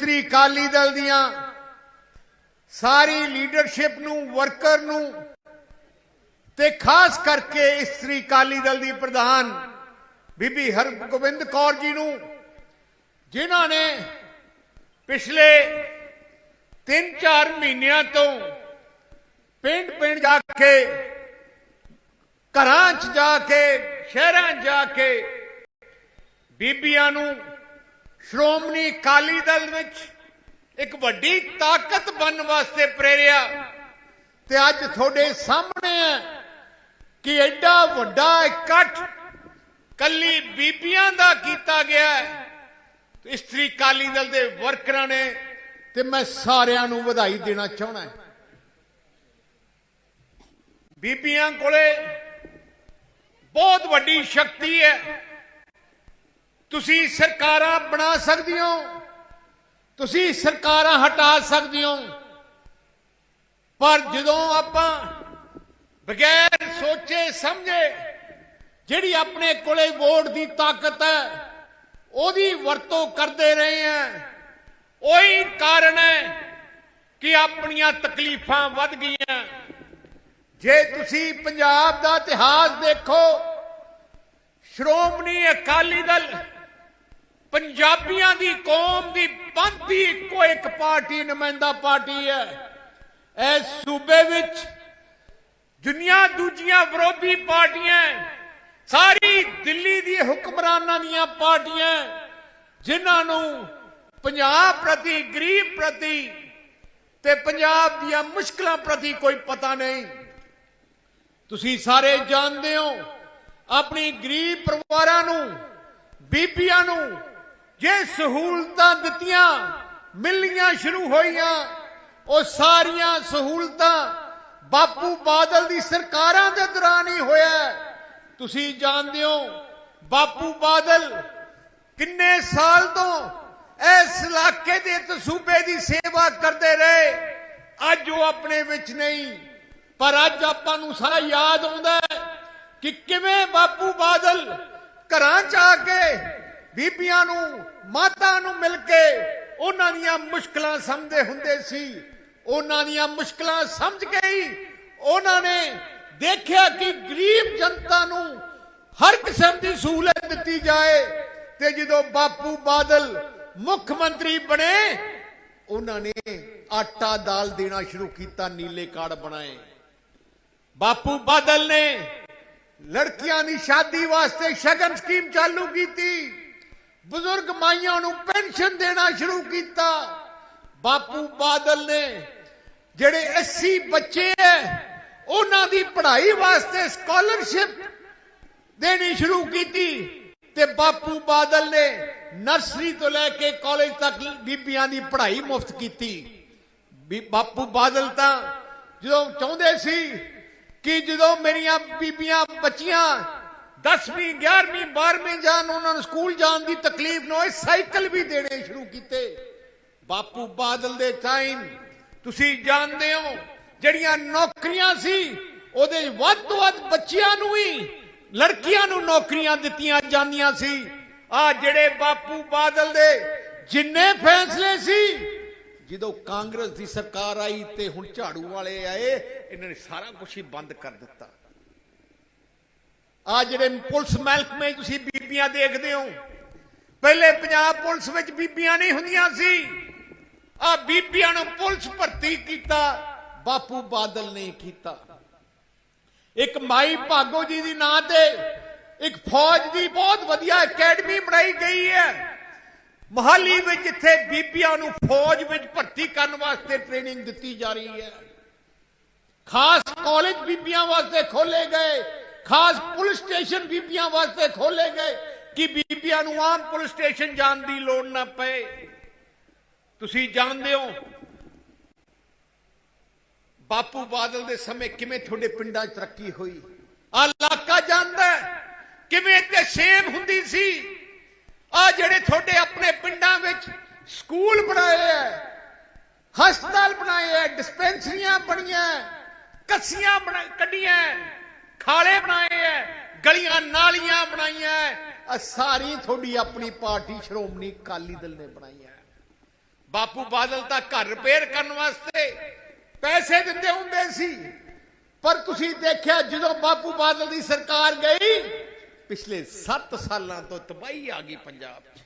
ਸ੍ਰੀ ਅਕਾਲੀ ਦਲ ਦੀਆਂ ਸਾਰੀ ਲੀਡਰਸ਼ਿਪ ਨੂੰ, ਵਰਕਰ ਨੂੰ ਤੇ ਖਾਸ ਕਰਕੇ ਇਸਤਰੀ ਅਕਾਲੀ ਦਲ ਦੀ ਪ੍ਰਧਾਨ ਬੀਬੀ ਹਰਗੋਬਿੰਦ ਕੌਰ ਜੀ ਨੂੰ, ਜਿਨ੍ਹਾਂ ਨੇ ਪਿਛਲੇ 3-4 ਮਹੀਨਿਆਂ ਤੋਂ ਪਿੰਡ ਪਿੰਡ ਜਾ ਕੇ, ਘਰਾਂ 'ਚ ਜਾ ਕੇ, ਸ਼ਹਿਰਾਂ 'ਚ ਜਾ ਕੇ ਬੀਬੀਆਂ ਨੂੰ ਸ਼੍ਰੋਮਣੀ ਅਕਾਲੀ ਦਲ ਵਿੱਚ ਇੱਕ ਵੱਡੀ ਤਾਕਤ ਬਣਨ ਵਾਸਤੇ ਪ੍ਰੇਰਿਆ। ਤੇ ਅੱਜ ਤੁਹਾਡੇ ਸਾਹਮਣੇ ਹੈ ਕਿ ਐਡਾ ਵੱਡਾ ਇਕੱਠ ਕੱਲੀ ਬੀਬੀਆਂ ਦਾ ਕੀਤਾ ਗਿਆ ਹੈ। ਇਸਤਰੀ ਅਕਾਲੀ ਦਲ ਦੇ ਵਰਕਰਾਂ ਨੇ ਤੇ ਮੈਂ ਸਾਰਿਆਂ ਨੂੰ ਵਧਾਈ ਦੇਣਾ ਚਾਹਣਾ ਹੈ। ਬੀਬੀਆਂ ਕੋਲੇ ਬਹੁਤ ਵੱਡੀ ਸ਼ਕਤੀ ਹੈ। ਤੁਸੀਂ ਸਰਕਾਰਾਂ ਬਣਾ ਸਕਦੇ ਹੋ, ਤੁਸੀਂ ਸਰਕਾਰਾਂ ਹਟਾ ਸਕਦੇ ਹੋ, ਪਰ ਜਦੋਂ ਆਪਾਂ ਬਗੈਰ ਸੋਚੇ ਸਮਝੇ ਜਿਹੜੀ ਆਪਣੇ ਕੋਲੇ ਵੋਟ ਦੀ ਤਾਕਤ ਹੈ, ਉਹਦੀ ਵਰਤੋਂ ਕਰਦੇ ਰਹੇ ਆ ਉਹੀ ਕਾਰਨ ਹੈ ਕਿ ਆਪਣੀਆਂ ਤਕਲੀਫਾਂ ਵੱਧ ਗਈਆਂ। ਜੇ ਤੁਸੀਂ ਪੰਜਾਬ ਦਾ ਇਤਿਹਾਸ ਦੇਖੋ, ਸ਼੍ਰੋਮਣੀ ਅਕਾਲੀ ਦਲ ਪੰਜਾਬੀਆਂ ਦੀ ਕੌਮ ਦੀ ਪੰਥੀ ਇੱਕੋ ਇੱਕ ਪਾਰਟੀ, ਨੁਮਾਇੰਦਾ ਪਾਰਟੀ ਹੈ। ਇਸ ਸੂਬੇ ਵਿੱਚ ਦੁਨੀਆ ਦੂਜੀਆਂ ਵਿਰੋਧੀ ਪਾਰਟੀਆਂ ਸਾਰੀ ਦਿੱਲੀ ਦੀ ਹੁਕਮਰਾਨਾਂ ਦੀਆਂ ਪਾਰਟੀਆਂ ਜਿਨ੍ਹਾਂ ਨੂੰ ਪੰਜਾਬ ਪ੍ਰਤੀ, ਗਰੀਬ ਪ੍ਰਤੀ ਤੇ ਪੰਜਾਬ ਦੀਆਂ ਮੁਸ਼ਕਲਾਂ ਪ੍ਰਤੀ ਕੋਈ ਪਤਾ ਨਹੀਂ। ਤੁਸੀਂ ਸਾਰੇ ਜਾਣਦੇ ਹੋ, ਆਪਣੀ ਗਰੀਬ ਪਰਿਵਾਰਾਂ ਨੂੰ, ਬੀਬੀਆਂ ਨੂੰ ਜੇ ਸਹੂਲਤਾਂ ਦਿੱਤੀਆਂ, ਮਿਲਣੀਆਂ ਸ਼ੁਰੂ ਹੋਈਆਂ, ਉਹ ਸਾਰੀਆਂ ਸਹੂਲਤਾਂ ਬਾਪੂ ਬਾਦਲ ਦੀ ਸਰਕਾਰਾਂ ਦੇ ਦੌਰਾਨ ਹੀ ਹੋਇਆ ਤੁਸੀਂ ਜਾਣਦੇ ਹੋ, ਬਾਪੂ ਬਾਦਲ ਕਿੰਨੇ ਸਾਲ ਤੋਂ ਇਸ ਇਲਾਕੇ ਦੇ ਤੇ ਸੂਬੇ ਦੀ ਸੇਵਾ ਕਰਦੇ ਰਹੇ। ਅੱਜ ਉਹ ਆਪਣੇ ਵਿੱਚ ਨਹੀਂ, ਪਰ ਅੱਜ ਆਪਾਂ ਨੂੰ ਸਾਰਾ ਯਾਦ ਆਉਂਦਾ ਕਿ ਕਿਵੇਂ ਬਾਪੂ ਬਾਦਲ ਘਰਾਂ ਚ ਆ ਕੇ ਬੀਬੀਆਂ ਨੂੰ, ਮਾਤਾ ਨੂੰ ਮਿਲ ਕੇ ਉਹਨਾਂ ਦੀਆਂ ਮੁਸ਼ਕਲਾਂ ਸਮਝਦੇ ਹੁੰਦੇ ਸੀ। ਉਹਨਾਂ ਦੀਆਂ ਮੁਸ਼ਕਲਾਂ ਸਮਝ ਕੇ ਹੀ ਉਹਨਾਂ ਨੇ ਦੇਖਿਆ ਕਿ ਗਰੀਬ ਜਨਤਾ ਨੂੰ ਹਰ ਕਿਸਮ ਦੀ ਸਹੂਲਤ ਦਿੱਤੀ ਜਾਏ ਤੇ ਜਦੋਂ ਬਾਪੂ ਬਾਦਲ ਮੁੱਖ ਮੰਤਰੀ ਬਣੇ, ਉਹਨਾਂ ਨੇ ਆਟਾ ਦਾਲ ਦੇਣਾ ਸ਼ੁਰੂ ਕੀਤਾ, ਨੀਲੇ ਕਾਰਡ ਬਣਾਏ। ਬਾਪੂ ਬਾਦਲ ਨੇ ਲੜਕੀਆਂ ਦੀ ਸ਼ਾਦੀ ਵਾਸਤੇ ਸ਼ਗਨ ਸਕੀਮ ਚਾਲੂ ਕੀਤੀ। ਬਜ਼ੁਰਗ ਮਾਈਆਂ ਨੂੰ ਪੈਨਸ਼ਨ ਦੇਣਾ ਸ਼ੁਰੂ ਕੀਤਾ। ਬਾਪੂ ਬਾਦਲ ਨੇ ਜਿਹੜੇ 80 ਬੱਚੇ ਐ, ਉਹਨਾਂ ਦੀ ਪੜ੍ਹਾਈ ਵਾਸਤੇ ਸਕਾਲਰਸ਼ਿਪ ਦੇਣੀ ਸ਼ੁਰੂ ਕੀਤੀ ਤੇ ਬਾਪੂ ਬਾਦਲ ਨੇ ਨਰਸਰੀ ਤੋਂ ਲੈ ਕੇ ਕਾਲਜ ਤੱਕ ਬੀਬੀਆਂ ਦੀ ਪੜ੍ਹਾਈ ਮੁਫਤ ਕੀਤੀ। ਬਾਪੂ ਬਾਦਲ ਤਾਂ ਜਦੋਂ ਚਾਹੁੰਦੇ ਸੀ ਕਿ ਜਦੋਂ ਮੇਰੀਆਂ ਬੀਬੀਆਂ ਬੱਚੀਆਂ 10ਵੀਂ 11ਵੀਂ 12ਵੀਂ ਜਾਣ ਉਹਨਾਂ ਨੂੰ ਸਕੂਲ ਜਾਣ ਦੀ ਤਕਲੀਫ ਨਾ ਹੋਏ, ਸਾਈਕਲ ਵੀ ਦੇਣੇ ਸ਼ੁਰੂ ਕੀਤੇ। ਬਾਪੂ ਬਾਦਲ ਦੇ ਟਾਈਮ ਤੁਸੀਂ ਜਾਣਦੇ ਹੋ, ਜਿਹੜੀਆਂ ਨੌਕਰੀਆਂ ਸੀ, ਉਹਦੇ ਵੱਧ ਤੋਂ ਵੱਧ ਬੱਚਿਆਂ ਨੂੰ ਹੀ ਲੜਕੀਆਂ ਨੂੰ ਨੌਕਰੀਆਂ ਦਿੱਤੀਆਂ ਜਾਂਦੀਆਂ ਸੀ। ਆ ਜਿਹੜੇ ਬਾਪੂ ਬਾਦਲ ਦੇ ਜਿੰਨੇ ਫੈਸਲੇ ਸੀ, ਜਦੋਂ ਕਾਂਗਰਸ ਦੀ ਸਰਕਾਰ ਆਈ ਤੇ ਹੁਣ ਝਾੜੂ ਵਾਲੇ ਆਏ, ਇਹਨਾਂ ਨੇ ਸਾਰਾ ਕੁਝ ਹੀ ਬੰਦ ਕਰ ਦਿੱਤਾ। ਆ ਜਿਹੜੇ ਪੁਲਿਸ ਮਹਿਕਮੇ ਤੁਸੀਂ ਬੀਬੀਆਂ ਦੇਖਦੇ ਹੋ, ਪਹਿਲੇ ਪੰਜਾਬ ਪੁਲਿਸ ਵਿੱਚ ਬੀਬੀਆਂ ਨਹੀਂ ਹੁੰਦੀਆਂ ਸੀ। ਆ ਬੀਬੀਆਂ ਨੂੰ ਪੁਲਿਸ ਭਰਤੀ ਕੀਤਾ, ਬਾਪੂ ਬਾਦਲ ਨੇ ਕੀਤਾ। ਇੱਕ ਮਾਈ ਭਾਗੋ ਜੀ ਦੀ ਨਾਂ ਤੇ ਇੱਕ ਫੌਜ ਦੀ ਬਹੁਤ ਵਧੀਆ ਅਕੈਡਮੀ ਬਣਾਈ ਗਈ ਹੈ। ਮਹਾਲੀ ਵਿੱਚ ਜਿੱਥੇ ਬੀਬੀਆਂ ਨੂੰ ਫੌਜ ਵਿੱਚ ਭਰਤੀ ਕਰਨ ਵਾਸਤੇ ਟ੍ਰੇਨਿੰਗ ਦਿੱਤੀ ਜਾ ਰਹੀ ਹੈ। ਖਾਸ ਕਾਲਜ ਬੀਬੀਆਂ ਵਾਸਤੇ ਖੋਲੇ ਗਏ। ਖਾਸ ਪੁਲਿਸ ਸਟੇਸ਼ਨ ਬੀਬੀਆਂ ਵਾਸਤੇ ਖੋਲੇ ਗਏ ਕਿ ਬੀਬੀਆਂ ਨੂੰ ਆਮ ਪੁਲਿਸ ਸਟੇਸ਼ਨ ਜਾਣ ਦੀ ਲੋੜ ਨਾ ਪਏ। ਤੁਸੀਂ ਜਾਣਦੇ ਹੋ, ਬਾਪੂ ਬਾਦਲ ਦੇ ਸਮੇਂ ਕਿਵੇਂ ਤੁਹਾਡੇ ਪਿੰਡਾਂ 'ਚ ਤਰੱਕੀ ਹੋਈ? ਆ ਇਲਾਕਾ ਜਾਂਦਾ ਕਿਵੇਂ ਇੱਥੇ ਸੇਮ ਹੁੰਦੀ ਸੀ? ਆ ਜਿਹੜੇ ਤੁਹਾਡੇ ਆਪਣੇ ਪਿੰਡਾਂ ਵਿੱਚ ਸਕੂਲ ਬਣਾਏ ਐ, ਹਸਪਤਾਲ ਬਣਾਏ ਐ, ਡਿਸਪੈਂਸਰੀਆਂ ਬਣੀਆਂ ਕੱਸੀਆਂ ਬਣਾ ਕੱਢੀਆਂ ਖਾਲੇ ਬਣਾਏ ਐ ਗਲੀਆਂ ਨਾਲੀਆਂ ਬਣਾਈਆਂ ਆ ਸਾਰੀ ਤੁਹਾਡੀ ਆਪਣੀ ਪਾਰਟੀ ਸ਼੍ਰੋਮਣੀ ਅਕਾਲੀ ਦਲ ਨੇ ਬਣਾਈਆਂ ਬਾਪੂ ਬਾਦਲ ਤਾਂ ਘਰ ਰਿਪੇਅਰ ਕਰਨ ਵਾਸਤੇ ਪੈਸੇ ਦਿੰਦੇ ਹੁੰਦੇ ਸੀ। ਪਰ ਤੁਸੀਂ ਦੇਖਿਆ ਜਦੋਂ ਬਾਪੂ ਬਾਦਲ ਦੀ ਸਰਕਾਰ ਗਈ ਪਿਛਲੇ 7 ਸਾਲਾਂ ਤੋਂ ਤਬਾਹੀ ਆ ਗਈ ਪੰਜਾਬ 'ਚ।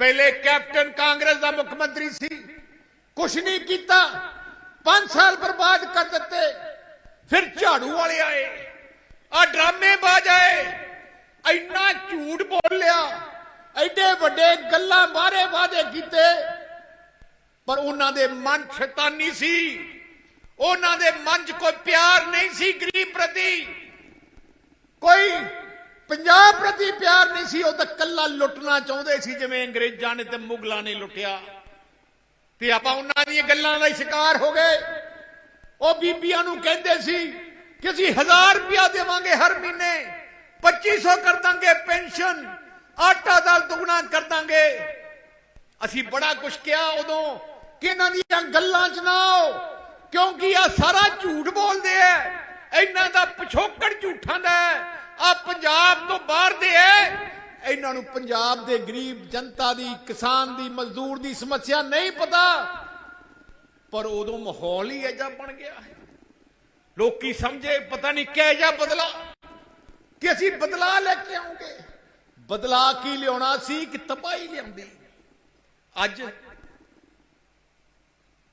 ਪਹਿਲੇ ਕੈਪਟਨ ਕਾਂਗਰਸ ਦਾ ਮੁੱਖ ਮੰਤਰੀ ਸੀ। ਕੁਛ ਨਹੀਂ ਕੀਤਾ 5 ਸਾਲ ਬਰਬਾਦ ਕਰ ਦਿੱਤੇ। ਫਿਰ ਝਾੜੂ ਵਾਲੇ ਆਏ। ਆ ਡਰਾਮੇ ਆਏ। ਇੰਨਾ ਝੂਠ ਬੋਲਿਆ। ਐਡੇ ਵੱਡੇ ਗੱਲਾਂ ਬਾਰੇ ਵਾਦੇ ਕੀਤੇ। ਪਰ ਉਹਨਾਂ ਦੇ ਮਨ ਸ਼ੈਤਾਨੀ ਸੀ। ਉਹਨਾਂ ਦੇ ਮਨ 'ਚ ਕੋਈ ਪਿਆਰ ਨਹੀਂ ਸੀ ਗਰੀਬ ਪ੍ਰਤੀ। ਕੋਈ ਪੰਜਾਬ ਪ੍ਰਤੀ ਪਿਆਰ ਨਹੀਂ ਸੀ। ਉਹ ਤਾਂ ਕੱਲਾ ਲੁੱਟਣਾ ਚਾਹੁੰਦੇ ਸੀ, ਜਿਵੇਂ ਅੰਗਰੇਜ਼ਾਂ ਨੇ ਤੇ ਮੁਗਲਾਂ ਨੇ ਲੁੱਟਿਆ। ਤੇ ਆਪਾਂ ਉਹਨਾਂ ਦੀਆਂ ਗੱਲਾਂ ਦਾ ਸ਼ਿਕਾਰ ਹੋ ਗਏ। ਉਹ ਬੀਬੀਆਂ ਨੂੰ ਕਹਿੰਦੇ ਸੀ ਕਿ ਅਸੀਂ 1000 ਰੁਪਇਆ ਦੇਵਾਂਗੇ ਹਰ ਮਹੀਨੇ 2500 ਕਰ ਦਾਂਗੇ ਪੈਨਸ਼ਨ, ਆਟਾ ਦਾਲ ਦੁਗਣਾ ਕਰ ਦਾਂਗੇ। ਅਸੀਂ ਬੜਾ ਕੁਝ ਕਿਹਾ ਉਦੋਂ ਕਿ ਇਹਨਾਂ ਦੀਆਂ ਗੱਲਾਂ 'ਚ ਨਾ ਆਓ ਕਿਉਂਕਿ ਆ ਸਾਰਾ ਝੂਠ ਬੋਲਦੇ ਐ, ਇਹਨਾਂ ਦਾ ਪਿਛੋਕੜ ਝੂਠਾਂ ਦਾ ਆ ਪੰਜਾਬ ਤੋਂ ਬਾਹਰ ਦੇ ਐ। ਇਹਨਾਂ ਨੂੰ ਪੰਜਾਬ ਦੇ ਗਰੀਬ ਜਨਤਾ ਦੀ, ਕਿਸਾਨ ਦੀ, ਮਜ਼ਦੂਰ ਦੀ ਸਮੱਸਿਆ ਨਹੀਂ ਪਤਾ ਪਰ ਉਦੋਂ ਮਾਹੌਲ ਹੀ ਐਜਾ ਬਣ ਗਿਆ ਹੈ। ਲੋਕੀ ਸਮਝੇ, ਪਤਾ ਨਹੀਂ ਕਿਹੋ ਜਿਹਾ ਬਦਲਾ। ਕਿ ਅਸੀਂ ਬਦਲਾ ਲੈ ਕੇ ਆਉਂਗੇ। ਬਦਲਾ ਕੀ ਲਿਆਉਣਾ ਸੀ ਕਿ ਤਬਾਹੀ ਲਿਆਉਂਦੀ। ਅੱਜ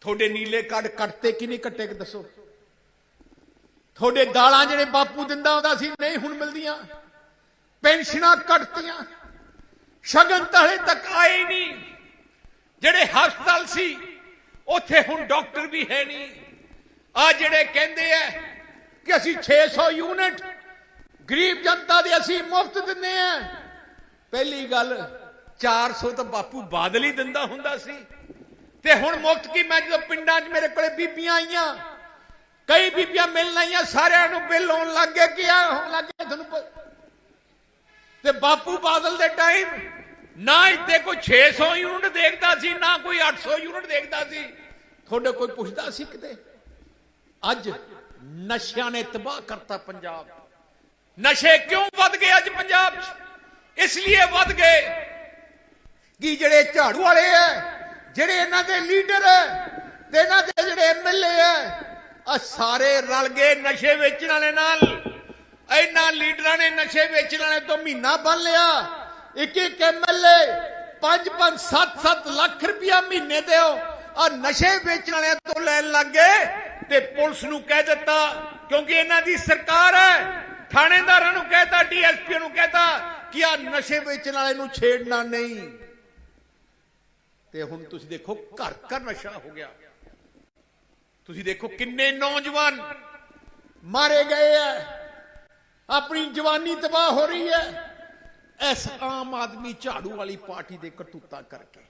ਤੁਹਾਡੇ ਨੀਲੇ ਕੱਢ ਕੱਟਤੇ ਕਿ ਨਹੀਂ ਕੱਟੇ ਕਿ ਦੱਸੋ। ਤੁਹਾਡੇ ਦਾਲਾਂ ਜਿਹੜੇ ਬਾਪੂ ਦਿੰਦਾ ਹੁੰਦਾ ਸੀ, ਨਹੀਂ ਹੁਣ ਮਿਲਦੀਆਂ। ਪੈਨਸ਼ਨਾਂ ਕੱਟਤੀਆਂ। ਸ਼ਗਨ ਤਾਂ ਹਲੇ ਤੱਕ ਆਏ ਨਹੀਂ। ਜਿਹੜੇ ਹਸਪਤਾਲ ਸੀ ਉੱਥੇ ਹੁਣ ਡਾਕਟਰ ਵੀ ਹੈ ਨਹੀਂ। ਆ ਜਿਹੜੇ ਕਹਿੰਦੇ ਐ ਕਿ ਅਸੀਂ 600 ਯੂਨਿਟ ਗਰੀਬ ਜਨਤਾ ਦੇ ਅਸੀਂ ਮੁਫਤ ਦਿੰਦੇ ਆ। ਪਹਿਲੀ ਗੱਲ 400 ਤਾਂ ਬਾਪੂ ਬਾਦਲ ਹੀ ਦਿੰਦਾ ਹੁੰਦਾ ਸੀ। ਤੇ ਹੁਣ ਮੁਫਤ ਕੀ? ਮੈਂ ਜਦੋਂ ਪਿੰਡਾਂ 'ਚ ਮੇਰੇ ਕੋਲੇ ਬੀਬੀਆਂ ਆਈਆਂ, ਕਈ ਬੀਬੀਆਂ ਮਿਲਣ ਆਈਆਂ, ਸਾਰਿਆਂ ਨੂੰ ਬਿੱਲ ਆਉਣ ਲੱਗ ਗਿਆ ਕਿ ਆ ਹੋਣ ਲੱਗ ਗਏ ਤੁਹਾਨੂੰ ਤੇ ਬਾਪੂ ਬਾਦਲ ਦੇ ਟਾਈਮ ਨਾ ਇੱਥੇ ਕੋਈ 600 ਯੂਨਿਟ ਦੇਖਦਾ ਸੀ, ਨਾ ਕੋਈ 800 ਯੂਨਿਟ ਦੇਖਦਾ ਸੀ। ਤੁਹਾਡੇ ਕੋਈ ਪੁੱਛਦਾ ਸੀ ਕਿਤੇ? ਅੱਜ ਨਸ਼ਿਆਂ ਨੇ ਤਬਾਹ ਕਰਤਾ ਪੰਜਾਬ। ਨਸ਼ੇ ਕਿਉਂ ਵੱਧ ਗਏ ਅੱਜ ਪੰਜਾਬ 'ਚ? ਇਸ ਲਈ ਵੱਧ ਗਏ। ਕਿ ਜਿਹੜੇ ਝਾੜੂ ਵਾਲੇ ਐ, ਜਿਹੜੇ ਇਹਨਾਂ ਦੇ ਲੀਡਰ ਐ, ਤੇ ਇਹਨਾਂ ਦੇ ਜਿਹੜੇ ਐਮਐਲਏ ਐ ਆ ਸਾਰੇ ਰਲ ਗਏ ਨਸ਼ੇ ਵੇਚਣ ਵਾਲੇ ਨਾਲ। ਇਹਨਾਂ ਲੀਡਰਾਂ ਨੇ ਨਸ਼ੇ ਵੇਚਣ ਵਾਲੇ ਤੋਂ ਮਹੀਨਾ ਬੰਨ ਲਿਆ। ਇੱਕ ਇੱਕ ਐਮਐਲਏ 5 5 7 7 ਲੱਖ ਰੁਪਇਆ ਮਹੀਨੇ ਦਿਓ। ਆ ਨਸ਼ੇ ਵੇਚਣ ਵਾਲਿਆਂ ਤੋਂ ਲੈਣ ਲੱਗ ਗਏ ਤੇ ਪੁਲਿਸ ਨੂੰ ਕਹਿ ਦਿੱਤਾ, ਕਿਉਂਕਿ ਇਹਨਾਂ ਦੀ ਸਰਕਾਰ ਹੈ। ਥਾਣੇਦਾਰਾਂ ਨੂੰ ਕਹਿਤਾ ਡੀਐਸਪੀ ਨੂੰ ਕਹਿਤਾ ਕਿ ਆ ਨਸ਼ੇ ਵੇਚਣ ਵਾਲੇ ਨੂੰ ਛੇੜਨਾ ਨਹੀਂ। ਤੇ ਹੁਣ ਤੁਸੀਂ ਦੇਖੋ, ਘਰ ਘਰ ਨਸ਼ਾ ਹੋ ਗਿਆ। ਤੁਸੀਂ ਦੇਖੋ ਕਿੰਨੇ ਨੌਜਵਾਨ ਮਾਰੇ ਗਏ ਐ ਆਪਣੀ ਜਵਾਨੀ ਤਬਾਹ ਹੋ ਰਹੀ ਹੈ। ਇਸ ਆਮ ਆਦਮੀ ਝਾੜੂ ਵਾਲੀ ਪਾਰਟੀ ਦੇ ਕਰਤੂਤਾਂ ਕਰਕੇ।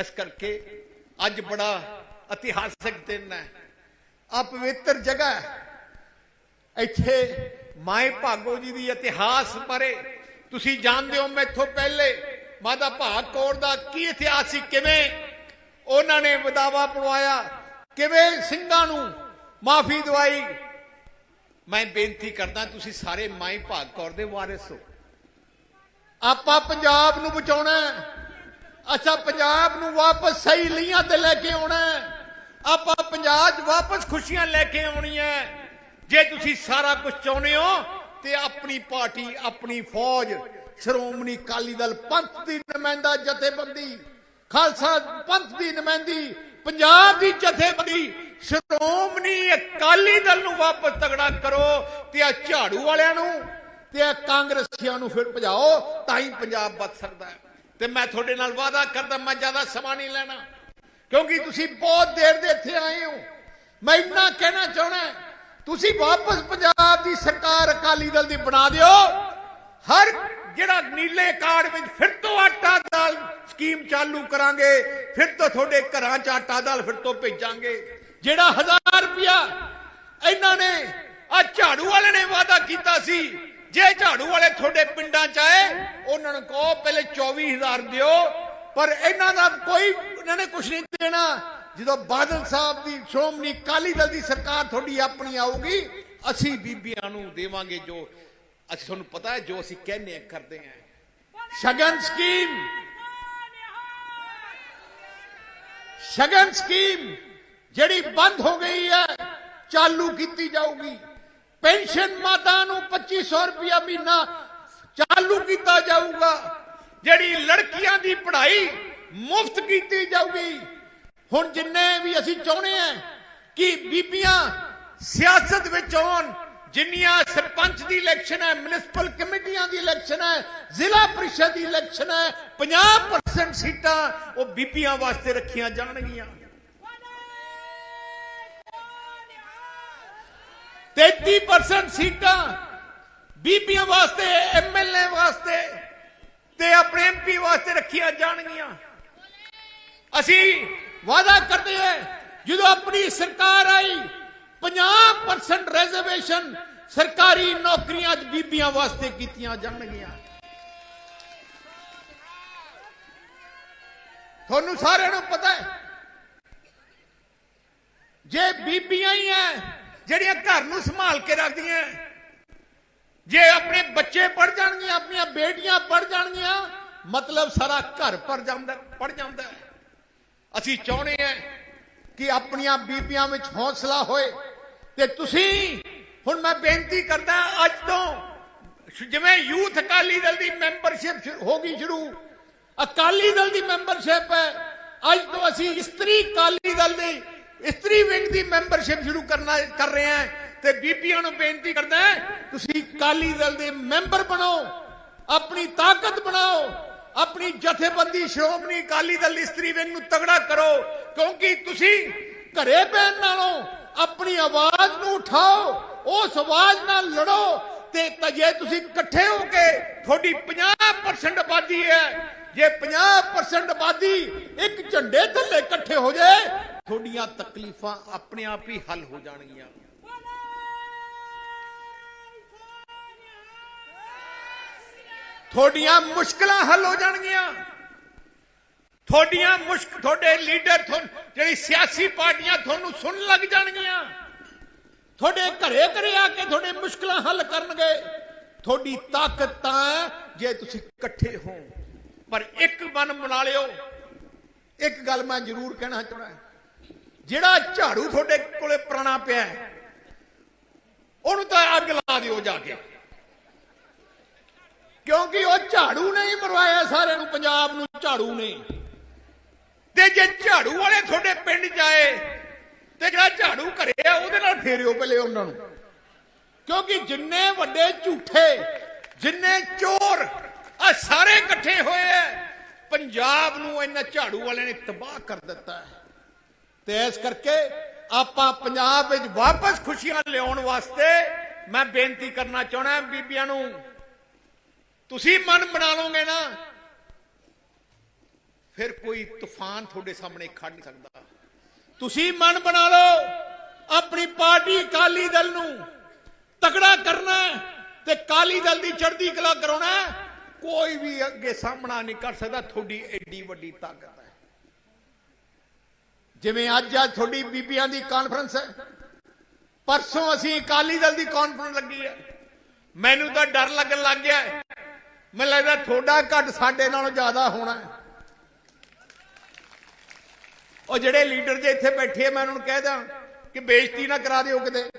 ਇਸ ਕਰਕੇ ਅੱਜ ਬੜਾ ਇਤਿਹਾਸਕ ਦਿਨ ਹੈ। ਆ ਪਵਿੱਤਰ ਜਗ੍ਹਾ ਹੈ। ਇੱਥੇ ਮਾਏ ਭਾਗੋ ਜੀ ਦੀ ਇਤਿਹਾਸ ਬਾਰੇ ਤੁਸੀਂ ਜਾਣਦੇ ਹੋ ਮੈਥੋਂ ਪਹਿਲੇ ਮਾਤਾ ਭਾਗ ਕੌਰ ਦਾ ਕੀ ਇਤਿਹਾਸ ਸੀ, ਕਿਵੇਂ ਉਹਨਾਂ ਨੇ ਵਿਦਾਵਾ ਪੜਵਾਇਆ, ਕਿਵੇਂ ਸਿੰਘਾਂ ਨੂੰ ਮਾਫੀ ਦਵਾਈ। ਮੈਂ ਬੇਨਤੀ ਕਰਦਾ, ਤੁਸੀਂ ਸਾਰੇ ਮਾਈ ਭਾਗ ਕੌਰ ਦੇ ਵਾਰਿਸ ਹੋ। ਆਪਾਂ ਪੰਜਾਬ ਨੂੰ ਬਚਾਉਣਾ ਅੱਛਾ, ਪੰਜਾਬ ਨੂੰ ਵਾਪਸ ਸਹੀ ਲੀਆਂ ਤੇ ਲੈ ਕੇ ਆਉਣਾ ਆਪਾਂ ਪੰਜਾਬ 'ਚ ਵਾਪਸ ਖੁਸ਼ੀਆਂ ਲੈ ਕੇ ਆਉਣੀਆਂ ਜੇ ਤੁਸੀਂ ਸਾਰਾ ਕੁਝ ਚਾਹੁੰਦੇ ਹੋ ਤੇ ਆਪਣੀ ਪਾਰਟੀ, ਆਪਣੀ ਫੌਜ, ਸ਼੍ਰੋਮਣੀ ਅਕਾਲੀ ਦਲ, ਪੰਥ ਦੀ ਨੁਮਾਇੰਦਾ, ਜਥੇਬੰਦੀ, ਖਾਲਸਾ ਪੰਥ ਦੀ ਨੁਮਾਇੰਦੀ, ਪੰਜਾਬ ਦੀ ਜਥੇਬੰਦੀ, ਸ਼੍ਰੋਮਣੀ ਅਕਾਲੀ ਦਲ ਨੂੰ ਵਾਪਸ ਤਗੜਾ ਕਰੋ ਤੇ ਆ ਝਾੜੂ ਵਾਲਿਆਂ ਨੂੰ ਤੇ ਆ ਕਾਂਗਰਸੀਆਂ ਨੂੰ ਫਿਰ ਭਜਾਓ, ਤਾਂ ਹੀ ਪੰਜਾਬ ਬਚ ਸਕਦਾ ਹੈ। ਤੇ ਮੈਂ ਤੁਹਾਡੇ ਨਾਲ ਵਾਅਦਾ ਕਰਦਾ, ਮੈਂ ਜ਼ਿਆਦਾ ਸਮਾਂ ਨਹੀਂ ਲੈਣਾ। ਕਿਉਂਕਿ ਤੁਸੀਂ ਬਹੁਤ ਦੇਰ ਦੇ ਇੱਥੇ ਆਏ ਹੋ। ਮੈਂ ਇੰਨਾ ਕਹਿਣਾ ਚਾਹਣਾ ਤੁਸੀਂ ਵਾਪਸ ਪੰਜਾਬ ਦੀ ਸਰਕਾਰ ਅਕਾਲੀ ਦਲ ਦੀ ਬਣਾ ਦਿਓ। ਹਰ ਜਿਹੜਾ ਨੀਲੇ ਕਾਰਡ ਵਿੱਚ ਫਿਰ ਤੋਂ ਆਟਾ ਦਾਲ ਸਕੀਮ ਚਾਲੂ ਕਰਾਂਗੇ, ਫਿਰ ਤੋਂ ਤੁਹਾਡੇ ਘਰਾਂ 'ਚ ਆਟਾ ਦਾਲ ਫਿਰ ਤੋਂ ਭੇਜਾਂਗੇ। ਜਿਹੜਾ 1000 ਰੁਪਇਆ ਇਹਨਾਂ ਨੇ ਆ ਝਾੜੂ ਵਾਲੇ ਨੇ ਵਾਅਦਾ ਕੀਤਾ ਸੀ ਜੇ ਝਾੜੂ ਵਾਲੇ ਤੁਹਾਡੇ ਪਿੰਡਾਂ 'ਚ ਆਏ, ਉਹਨਾਂ ਨੂੰ ਕਹੋ, ਪਹਿਲੇ 24000 ਦਿਓ। ਪਰ ਇਹਨਾਂ ਦਾ ਕੋਈ, ਇਹਨਾਂ ਨੇ ਕੁਝ ਨਹੀਂ ਦੇਣਾ। ਜਦੋਂ ਬਾਦਲ ਸਾਹਿਬ ਦੀ, ਸ਼੍ਰੋਮਣੀ ਅਕਾਲੀ ਦਲ ਦੀ ਸਰਕਾਰ ਤੁਹਾਡੀ ਆਪਣੀ ਆਊਗੀ, ਅਸੀਂ ਬੀਬੀਆਂ ਨੂੰ ਦੇਵਾਂਗੇ ਜੋ, ਅਸੀਂ ਤੁਹਾਨੂੰ ਪਤਾ ਹੈ, ਜੋ ਅਸੀਂ ਕਹਿੰਦੇ ਆ ਕਰਦੇ ਆ ਸ਼ਗਨ ਸਕੀਮ। ਸ਼ਗਨ ਸਕੀਮ ਜਿਹੜੀ ਬੰਦ ਹੋ ਗਈ ਹੈ, ਚਾਲੂ ਕੀਤੀ ਜਾਊਗੀ। ਪੈਨਸ਼ਨ ਮਾਤਾ ਨੂੰ 2500 ਰੁਪਇਆ ਮਹੀਨਾ ਚਾਲੂ ਕੀਤਾ ਜਾਊਗਾ। ਜਿਹੜੀ ਲੜਕੀਆਂ ਦੀ ਪੜ੍ਹਾਈ ਮੁਫਤ ਕੀਤੀ ਜਾਊਗੀ। ਹੁਣ ਜਿੰਨੇ ਵੀ ਅਸੀਂ ਚਾਹੁੰਦੇ ਆ ਕਿ ਬੀਬੀਆਂ ਸਿਆਸਤ ਵਿੱਚ ਆਉਣ, ਜਿੰਨੀਆਂ ਸਰਪੰਚ ਦੀ ਇਲੈਕਸ਼ਨ ਹੈ ਮਿਊਨਿਸਪਲ ਕਮੇਟੀਆਂ ਦੀ ਇਲੈਕਸ਼ਨ ਹੈ, ਜ਼ਿਲ੍ਹਾ ਪ੍ਰੀਸ਼ਦ ਦੀ ਇਲੈਕਸ਼ਨ ਹੈ 50% ਸੀਟਾਂ ਉਹ ਬੀਬੀਆਂ ਵਾਸਤੇ ਰੱਖੀਆਂ ਜਾਣਗੀਆਂ। 33% ਸੀਟਾਂ ਬੀਬੀਆਂ ਵਾਸਤੇ ਐਮਐਲਏ ਵਾਸਤੇ ਤੇ ਆਪਣੇ ਐਮਪੀ ਵਾਸਤੇ ਰੱਖੀਆਂ ਜਾਣਗੀਆਂ। ਅਸੀਂ ਵਾਅਦਾ ਕਰਦੇ ਹਾਂ, ਜਦੋਂ ਆਪਣੀ ਸਰਕਾਰ ਆਈ 50% ਰਿਜ਼ਰਵੇਸ਼ਨ ਸਰਕਾਰੀ ਨੌਕਰੀਆਂ 'ਚ ਬੀਬੀਆਂ ਵਾਸਤੇ ਕੀਤੀਆਂ ਜਾਣਗੀਆਂ। ਤੁਹਾਨੂੰ ਸਾਰਿਆਂ ਨੂੰ ਪਤਾ ਹੈ, ਜੇ ਬੀਬੀਆਂ ਹੀ ਐ ਜਿਹੜੀਆਂ ਘਰ ਨੂੰ ਸੰਭਾਲ ਕੇ ਰੱਖਦੀਆਂ ਜੇ ਆਪਣੇ ਬੱਚੇ ਪੜ ਜਾਣਗੀਆਂ, ਆਪਣੀਆਂ ਬੇਟੀਆਂ ਪੜ ਜਾਣਗੀਆਂ, ਮਤਲਬ ਸਾਰਾ ਘਰ ਪਰ ਜਾਂਦਾ ਪੜ ਜਾਂਦਾ ਅਸੀਂ ਚਾਹੁੰਦੇ ਹਾਂ ਕਿ ਆਪਣੀਆਂ ਬੀਬੀਆਂ ਵਿੱਚ ਹੌਸਲਾ ਹੋਏ ਤੇ ਤੁਸੀਂ, ਹੁਣ ਮੈਂ ਬੇਨਤੀ ਕਰਦਾ ਅੱਜ ਤੋਂ, ਜਿਵੇਂ ਯੂਥ ਅਕਾਲੀ ਦਲ ਦੀ ਮੈਂਬਰਸ਼ਿਪ ਹੋ ਗਈ ਸ਼ੁਰੂ, ਅਕਾਲੀ ਦਲ ਦੀ ਮੈਂਬਰਸ਼ਿਪ ਹੈ ਅੱਜ ਤੋਂ ਅਸੀਂ ਇਸਤਰੀ ਅਕਾਲੀ ਦਲ ਦੀ ਇਸਤਰੀ ਵਿੰਗ ਦੀ ਮੈਂਬਰਸ਼ਿਪ ਸ਼ੁਰੂ ਕਰਨਾ, ਕਰ ਰਹੇ ਹਾਂ ਤੇ ਬੀਬੀਆਂ ਨੂੰ ਬੇਨਤੀ ਕਰਦਾ ਤੁਸੀਂ ਅਕਾਲੀ ਦਲ ਦੇ ਮੈਂਬਰ ਬਣੋ, ਆਪਣੀ ਤਾਕਤ ਬਣਾਓ, ਆਪਣੀ ਜਥੇਬੰਦੀ ਸ਼੍ਰੋਮਣੀ ਅਕਾਲੀ ਦਲ ਇਸਤਰੀ ਵਿੰਗ ਨੂੰ ਤਗੜਾ ਕਰੋ, ਕਿਉਂਕਿ ਤੁਸੀਂ ਘਰੇ ਬੈਣ ਨਾਲੋਂ ਆਪਣੀ ਆਵਾਜ਼ ਨੂੰ ਉਠਾਓ, ਉਸ ਆਵਾਜ਼ ਨਾਲ ਲੜੋ ਤੇ ਜੇ ਤੁਸੀਂ ਇਕੱਠੇ ਹੋ ਕੇ ਤੁਹਾਡੀ 50% ਆਬਾਦੀ ਹੈ ਜੇ 50% ਆਬਾਦੀ ਇੱਕ ਝੰਡੇ ਥੱਲੇ ਇਕੱਠੇ ਹੋ ਜਾਏ, ਤੁਹਾਡੀਆਂ ਤਕਲੀਫਾਂ ਆਪਣੇ ਆਪ ਹੀ ਹੱਲ ਹੋ ਜਾਣਗੀਆਂ। ਤੁਹਾਡੀਆਂ ਮੁਸ਼ਕਲਾਂ ਹੱਲ ਹੋ ਜਾਣਗੀਆਂ। ਤੁਹਾਡੀਆਂ ਮੁਸ਼ਕ, ਤੁਹਾਡੇ ਲੀਡਰ ਤੁਹਾਨੂੰ, ਜਿਹੜੀ ਸਿਆਸੀ ਪਾਰਟੀਆਂ ਤੁਹਾਨੂੰ ਸੁਣ ਲੱਗ ਜਾਣਗੀਆਂ। ਤੁਹਾਡੇ ਘਰੇ ਘਰੇ ਆ ਕੇ ਤੁਹਾਡੇ ਮੁਸ਼ਕਲਾਂ ਹੱਲ ਕਰਨਗੇ। ਤੁਹਾਡੀ ਤਾਕਤ ਤਾਂ ਹੈ ਜੇ ਤੁਸੀਂ ਇਕੱਠੇ ਹੋ ਪਰ ਇੱਕ ਮਨ ਬਣਾ ਲਿਓ। ਇੱਕ ਗੱਲ ਮੈਂ ਜ਼ਰੂਰ ਕਹਿਣਾ ਚਾਹੁੰਦਾ ਜਿਹੜਾ ਝਾੜੂ ਤੁਹਾਡੇ ਕੋਲੇ ਪੁਰਾਣਾ ਪਿਆ ਹੈ, ਉਹਨੂੰ ਤਾਂ ਅੱਗ ਲਾ ਦਿਓ ਜਾ ਕੇ। ਕਿਉਂਕਿ ਉਹ ਝਾੜੂ ਨੇ ਮਰਵਾਇਆ ਸਾਰਿਆਂ ਨੂੰ ਪੰਜਾਬ ਨੂੰ ਝਾੜੂ ਨੇ। ਤੇ ਜੇ ਝਾੜੂ ਵਾਲੇ ਤੁਹਾਡੇ ਪਿੰਡ ਜਾਏ ਤੇ ਜਿਹੜਾ ਝਾੜੂ ਘਰੇ ਆ ਉਹਦੇ ਨਾਲ ਫੇਰਿਓ ਪਹਿਲੇ ਉਹਨਾਂ ਨੂੰ। ਕਿਉਂਕਿ ਜਿੰਨੇ ਵੱਡੇ ਝੂਠੇ ਜਿੰਨੇ ਚੋਰ ਆ ਸਾਰੇ ਇਕੱਠੇ ਹੋਏ ਆ ਪੰਜਾਬ ਨੂੰ ਇਹਨਾਂ ਝਾੜੂ ਵਾਲਿਆਂ ਨੇ ਤਬਾਹ ਕਰ ਦਿੱਤਾ ਹੈ ਤੇ ਇਸ ਕਰਕੇ ਆਪਾਂ ਪੰਜਾਬ ਵਿੱਚ ਵਾਪਸ ਖੁਸ਼ੀਆਂ ਲਿਆਉਣ ਵਾਸਤੇ ਮੈਂ ਬੇਨਤੀ ਕਰਨਾ ਚਾਹਣਾ ਬੀਬੀਆਂ ਨੂੰ। ਤੁਸੀਂ ਮਨ ਬਣਾ ਲਓਗੇ ਨਾ, ਫਿਰ ਕੋਈ ਤੂਫਾਨ ਤੁਹਾਡੇ ਸਾਹਮਣੇ ਖੜ ਨਹੀਂ ਸਕਦਾ। ਤੁਸੀਂ ਮਨ ਬਣਾ ਲਓ, ਆਪਣੀ ਪਾਰਟੀ ਅਕਾਲੀ ਦਲ ਨੂੰ ਤਕੜਾ ਕਰਨਾ ਤੇ ਅਕਾਲੀ ਦਲ ਦੀ ਚੜ੍ਹਦੀ ਕਲਾ ਕਰਾਉਣਾ ਕੋਈ ਵੀ ਅੱਗੇ ਸਾਹਮਣਾ ਨਹੀਂ ਕਰ ਸਕਦਾ, ਤੁਹਾਡੀ ਐਡੀ ਵੱਡੀ ਤਾਕਤ ਹੈ। ਜਿਵੇਂ ਅੱਜ ਅੱਜ ਤੁਹਾਡੀ ਬੀਬੀਆਂ ਦੀ ਕਾਨਫਰੰਸ ਹੈ। ਪਰਸੋਂ ਅਸੀਂ ਅਕਾਲੀ ਦਲ ਦੀ ਕਾਨਫਰੰਸ ਲੱਗੀ ਹੈ। ਮੈਨੂੰ ਤਾਂ ਡਰ ਲੱਗਣ ਲੱਗ ਗਿਆ ਮੈਨੂੰ ਲੱਗਦਾ ਤੁਹਾਡਾ ਘੱਟ ਸਾਡੇ ਨਾਲੋਂ ਜ਼ਿਆਦਾ ਹੋਣਾ ਹੈ। ਉਹ ਜਿਹੜੇ ਲੀਡਰ ਜੇ ਇੱਥੇ ਬੈਠੇ ਆ, ਮੈਂ ਉਹਨਾਂ ਨੂੰ ਕਹਿ ਦਾਂ ਕਿ ਬੇਇੱਜ਼ਤੀ ਨਾ ਕਰਾ ਦਿਓ ਕਿਤੇ।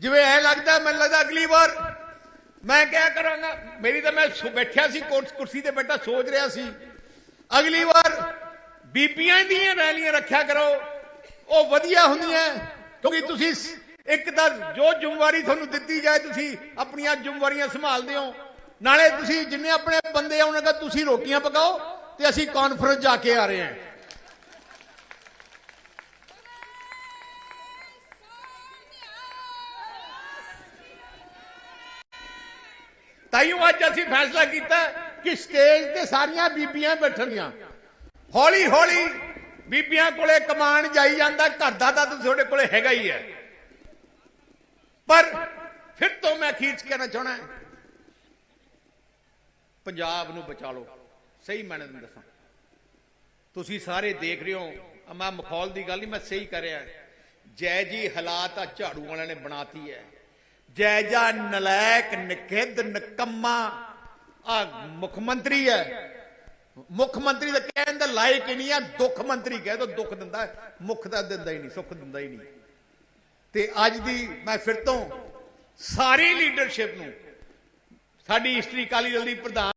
ਜਿਵੇਂ ਐ ਲੱਗਦਾ, ਮੈਨੂੰ ਲੱਗਦਾ ਅਗਲੀ ਵਾਰ ਮੈਂ ਕਿਹਾ ਕਰਾਂਗਾ? ਮੇਰੀ ਤਾਂ ਮੈਂ ਬੈਠਿਆ ਸੀ ਕੁਰਸੀ ਤੇ ਬੈਠਾ, ਸੋਚ ਰਿਹਾ ਸੀ। ਅਗਲੀ ਵਾਰ ਬੀਬੀਆਂ ਦੀਆਂ ਰੈਲੀਆਂ ਰੱਖਿਆ ਕਰੋ। ਉਹ ਵਧੀਆ ਹੁੰਦੀਆਂ। ਕਿਉਂਕਿ ਤੁਸੀਂ ਇੱਕ ਤਾਂ ਜੋ ਜ਼ਿੰਮੇਵਾਰੀ ਤੁਹਾਨੂੰ ਦਿੱਤੀ ਜਾਏ, ਤੁਸੀਂ ਆਪਣੀਆਂ ਜ਼ਿੰਮੇਵਾਰੀਆਂ ਸੰਭਾਲਦੇ ਹੋ। ਨਾਲੇ ਤੁਸੀਂ ਜਿੰਨੇ ਆਪਣੇ ਬੰਦੇ ਆ ਉਹਨਾਂ ਦਾ ਤੁਸੀਂ ਰੋਟੀਆਂ ਪਕਾਓ ਤੇ ਅਸੀਂ ਕਾਨਫਰੰਸ ਜਾ ਕੇ ਆ ਰਹੇ ਹਾਂ। ਤਾਈਓ ਅੱਜ ਅਸੀਂ ਫੈਸਲਾ ਕੀਤਾ ਕਿ ਸਟੇਜ ਤੇ ਸਾਰੀਆਂ ਬੀਬੀਆਂ ਬੈਠਣੀਆਂ। ਹੌਲੀ ਹੌਲੀ ਬੀਬੀਆਂ ਕੋਲੇ ਕਮਾਨ ਜਾਈ ਜਾਂਦਾ, ਘਰ ਦਾ ਤਾਂ ਤੁਹਾਡੇ ਕੋਲੇ ਹੈਗਾ ਹੀ ਹੈ। ਪਰ ਫਿਰ ਤੋਂ ਮੈਂ ਖੀਚ ਕਹਿਣਾ ਚਾਹਣਾ ਪੰਜਾਬ ਨੂੰ ਬਚਾ ਲਓ। ਸਹੀ ਮੈਨੇ ਤੁਹਾਨੂੰ ਦੱਸਾਂ। ਤੁਸੀਂ ਸਾਰੇ ਦੇਖ ਰਹੇ ਹੋ ਮੈਂ ਮਖੌਲ ਦੀ ਗੱਲ ਨਹੀਂ, ਮੈਂ ਸਹੀ ਕਰ ਰਿਹਾ। ਜੈ ਜੀ ਹਾਲਾਤ ਆ ਝਾੜੂ ਵਾਲਿਆਂ ਨੇ ਬਣਾਤੀ ਹੈ। ਜੈਜਾ ਨਲਾਇਕ ਨਖਿੱਧ ਨਕੰਮਾ। ਆ ਮੁੱਖ ਮੰਤਰੀ ਹੈ। ਮੁੱਖ ਮੰਤਰੀ ਦਾ ਕਹਿਣ ਦਾ ਲਾਇਕ ਹੀ ਨਹੀਂ ਆ ਦੁੱਖ ਮੰਤਰੀ ਕਹਿ ਦੋ, ਦੁੱਖ ਦਿੰਦਾ ਮੁੱਖ ਦਾ ਦਿੰਦਾ ਹੀ ਨਹੀਂ, ਸੁੱਖ ਦਿੰਦਾ ਹੀ ਨਹੀਂ। ਤੇ ਅੱਜ ਦੀ ਮੈਂ ਫਿਰ ਤੋਂ ਸਾਰੀ ਲੀਡਰਸ਼ਿਪ ਨੂੰ, ਸਾਡੀ ਹਿਸਟਰੀ ਅਕਾਲੀ ਦਲ ਦੀ ਪ੍ਰਧਾਨ